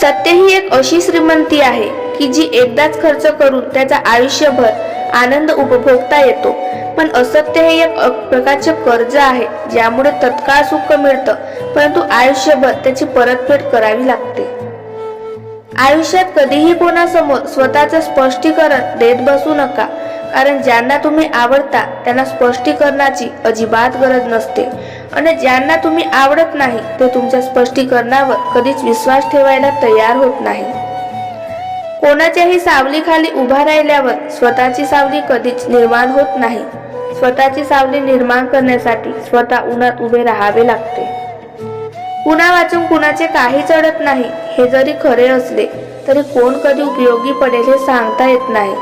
सत्य ही एक अशी श्रीमंती आहे की जी एकदाच खर्च करून त्याचा आयुष्यभर आनंद उपभोगता येतो. पण असत्य हे एक प्रकारचे कर्ज आहे ज्यामुळे तत्काळ सुख मिळतं परंतु आयुष्यभर त्याची परतफेड करावी लागते. आयुष्यात कधीही कोणासमोर स्वतःचं स्पष्टीकरण देत बसू नका कारण ज्यांना तुम्ही आवडता त्यांना स्पष्टीकरणाची अजिबात गरज नसते. आणि ज्यांना तुम्ही आवडत नाही ते तुमच्या स्पष्टीकरणावर कधीच विश्वास ठेवायला तयार होत नाही. कोणाच्याही सावलीखाली उभा राहिल्यावर स्वतःची सावली कधीच निर्माण होत नाही. स्वतःची सावली निर्माण करण्यासाठी स्वतः उन्हात उभे राहावे लागते. कुणा वाचून कुणाचे काही चढत नाही हे जरी खरे असले तरी कोण कधी उपयोगी पडेल हे सांगता येत नाही.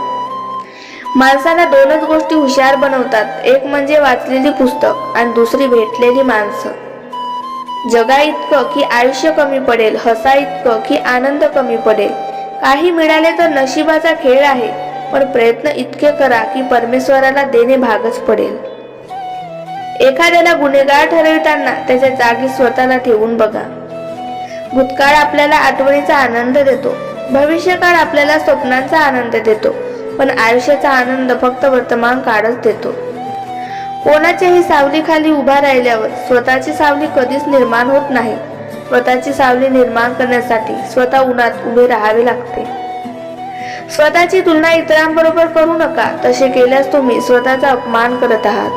माणसाला दोनच गोष्टी हुशार बनवतात. एक म्हणजे वाचलेली पुस्तक आणि दुसरी भेटलेली माणसं. जगा इतकं की आयुष्य कमी पडेल हसा इतकं की आनंद कमी पडेल. काही मिळाले तर नशिबाचा खेळ आहे पण प्रयत्न इतके करा की परमेश्वराला देणे भागच पडेल. एखाद्याला गुन्हेगार ठरविताना त्याच्या जागी स्वतःला ठेवून बघा. भूतकाळ आपल्याला आठवणीचा आनंद देतो. भविष्यकाळ आपल्याला स्वप्नांचा आनंद देतो. पण आयुष्याचा आनंद फक्त वर्तमान काळच देतो. कोणाच्याही सावलीखाली उभा राहिल्यावर स्वतःची सावली कधीच निर्माण होत नाही. स्वतःची सावली निर्माण करण्यासाठी स्वतः उन्हात उभे राहावे लागते. स्वतःची तुलना इतरांबरोबर करू नका तसे केल्यास तुम्ही स्वतःचा अपमान करत आहात.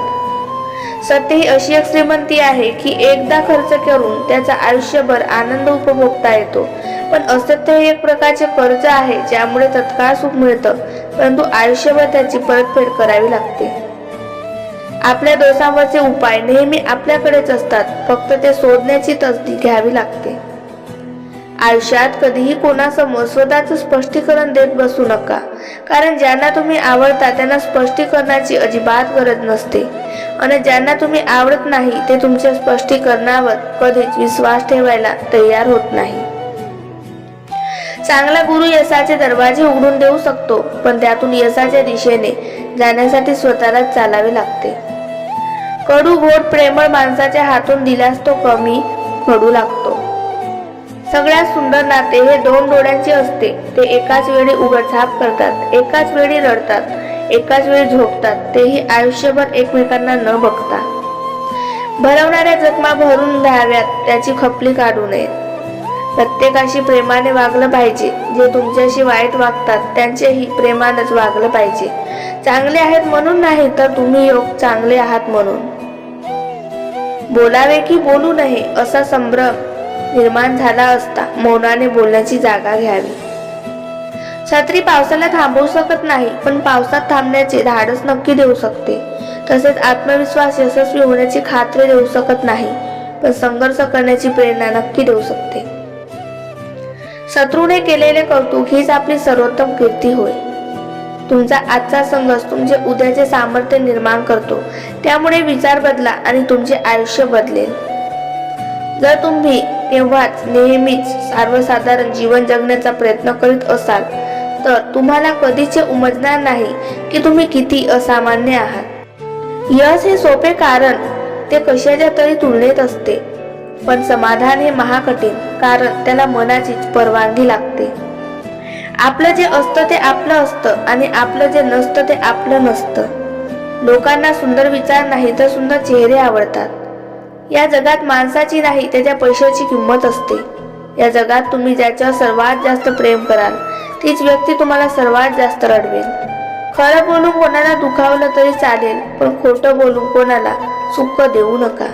सत्य ही अशी एक श्रीमंती आहे की एकदा खर्च करून त्याचा आयुष्यभर आनंद उपभोगता येतो. पण असत्य हे एक प्रकारचे कर्ज आहे ज्यामुळे तत्काळ सुख मिळतं. परंतु आयुष्यभर त्याची परतफेड करावी लागते. आपल्या दोषांवरचे उपाय नेहमी आपल्याकडेच असतात फक्त ते शोधण्याची तसदी घ्यावी लागते. आयुष्यात कधीही कोणासमोर स्वतःचं स्पष्टीकरण देत बसू नका कारण ज्यांना तुम्ही आवडता त्यांना स्पष्टीकरणाची अजिबात गरज नसते. आणि ज्यांना तुम्ही आवडत नाही ते तुमच्या स्पष्टीकरणावर कधीच विश्वास ठेवायला तयार होत नाही. चांगला गुरु यशाचे दरवाजे उघडून देऊ शकतो पण त्यातून यशाच्या दिशेने जाण्यासाठी स्वतःलाच चालावे लागते. कडू घोट प्रेमळ माणसाच्या हातून दिल्यास तो कमी घडू लागतो. सगळ्यात सुंदर नाते हे दोन डोळ्यांचे असते. ते एकाच वेळी उघडझाप करतात एकाच वेळी रडतात एकाच वेळी झोपतात. तेही आयुष्यभर एकमेकांना न बघता. भरवणाऱ्या जखमा भरून घ्याव्यात त्याची खपली काढू नये. प्रत्येकाशी प्रेमाने वागलं पाहिजे. जे तुमच्याशी वाईट वागतात त्यांचेही प्रेमानच वागलं पाहिजे. चांगले आहेत म्हणून नाही तर तुम्ही योग चांगले आहात म्हणून. बोलावे की बोलू नये असा संभ्रम निर्माण झाला असता मौनाने बोलण्याची जागा घ्यावी. छत्री पावसाला थांबवू शकत नाही पण पावसात थांबण्याचे धाडस नक्की देऊ शकते. तसेच आत्मविश्वास यशस्वी होण्याची खात्री देऊ शकत नाही पण संघर्ष करण्याची प्रेरणा नक्की देऊ शकते. शत्रूने केलेले कौतुक हीच आपली सर्वोत्तम कीर्ती होय. तुमचा आजचा संघर्ष तुमचे उद्याचे सामर्थ्य निर्माण करतो. त्यामुळे विचार बदला आणि तुमचे आयुष्य बदलेल. जर तुम्ही तेव्हाच नेहमीच सर्वसाधारण जीवन जगण्याचा प्रयत्न करीत असाल तर तुम्हाला कधीच उमजणार नाही की तुम्ही किती असामान्य आहात. यश हे सोपे कारण ते कशाच्या तरी तुलनेत असते. पण समाधान हे महाकठीण कारण त्याला मनाचीच परवानगी लागते. आपलं जे असतं ते आपलं असतं आणि आपलं जे नसतं ते आपलं नसतं. लोकांना सुंदर विचार नाही तर सुंदर चेहरे आवडतात. या जगात माणसाची नाही त्याच्या पैशाची किंमत असते. या जगात तुम्ही ज्याच्यावर सर्वात जास्त प्रेम कराल तीच व्यक्ती तुम्हाला सर्वात जास्त रडवेल. खरं बोलून कोणाला दुखावलं तरी चालेल पण खोटं बोलून कोणाला सुख देऊ नका.